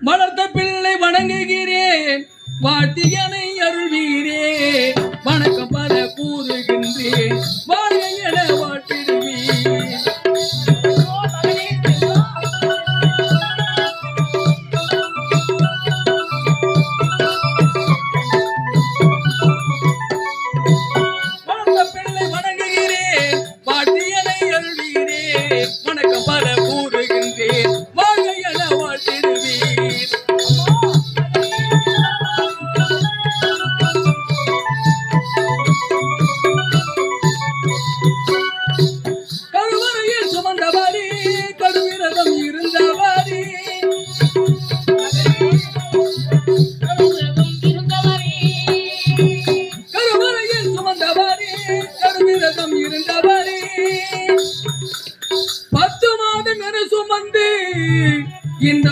வளர்த்த பிள்ளை வணங்குகிறேன் வாழ்த்தியனை அருள்வீரே. வணக்கம் பல கூறுகின்றேன் வாழ்க என வாழ்த்திடுவீர் வளர்த்த வணங்குகிறேன் வாழ்த்தியனை அருள்வீரே.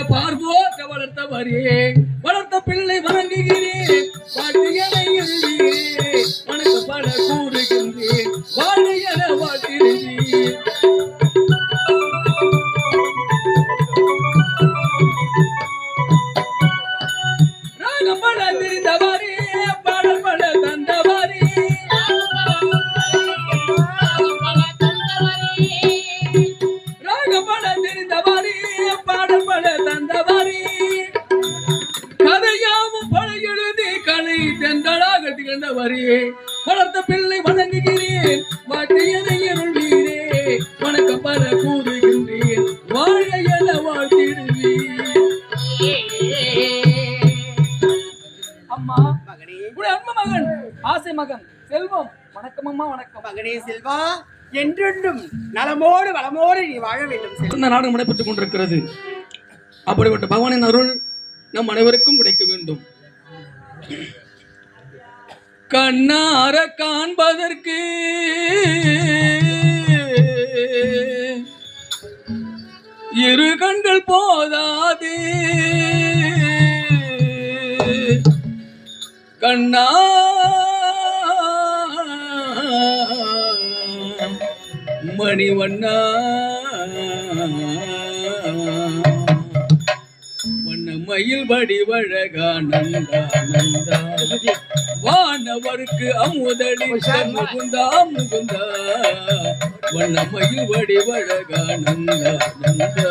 பார்வோ பார்வோட்ட வளர்த்தவரே வளர்த்த பிள்ளை வணங்குகிறேன். பாட்டியனை எழுதியே வணக்கப்பட கூறுகின்றேன் ராகப்பட திகழ்ந்தவரே வளர்த்த பிள்ளை வணங்குகிறேன் வாட்டியதை அருள்வீரே வணக்கம் பல கூறுகின்றேன் வாழ என அம்மா மகனே. உடைய அன்பு மகன் ஆசை மகன் செல்வம் வணக்கம் அம்மா வணக்கம். மகனே செல்வா என்றென்றும் நலமோடு வளமோடு நீ வாழ வேண்டும் இந்த நாடகம் நடைபெற்றுக் கொண்டிருக்கிறது. அப்படிப்பட்ட பகவானின் அருள் நம் அனைவருக்கும் கிடைக்க வேண்டும். கண்ணார காண்பதற்கு. இரு கண்கள் போதாது. கண்ணா. மணிவண்ணா. வண்ணமயில் வடிவழகா நந்தா நந்தா. வானவருக்கு அமுதளித்த முகுந்தா முகுந்தா. வண்ணமயில் வடிவழகா நந்தா நந்தா.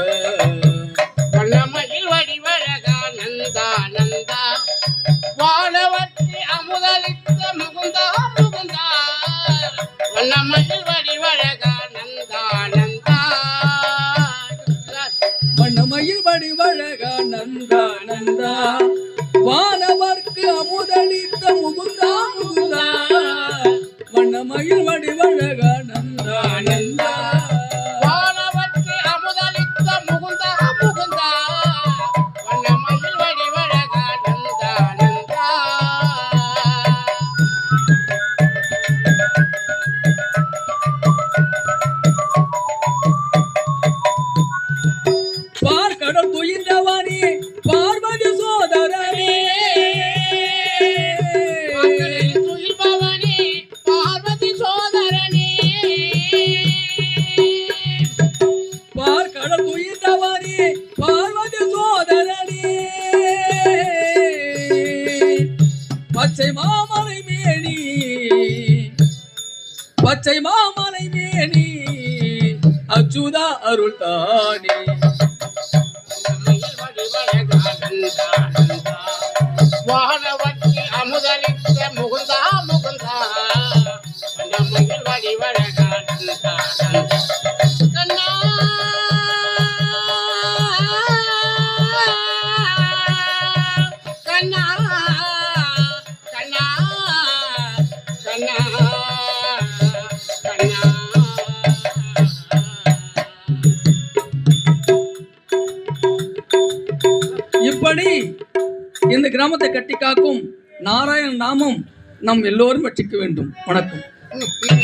வண்ணமயில் வடிவழகா நந்தா நந்தா. வானவர்க்கு அமுதளித்த முகுந்தா முகுந்தா. வண்ணமயில் வடிவழகா வானவர்க்கு அமுதளித்த முகுந்தா முகுந்தா வண்ணமயில் வடிவழகா நந்தா நந்தா. அமுதளித்த அச்சுதா அருள் தானே வானவர்க்கு அமுதளித்த முகுந்தா முகுந்தா. நம்மையில் வடிவழகா கண்ணா. கண்ணா. கண்ணா. கண்ணா. இப்படி இந்த கிராமத்தை கட்டி காக்கும் நாராயண நாமம் நம் எல்லோரும் வெற்றிக்க வேண்டும். வணக்கம்.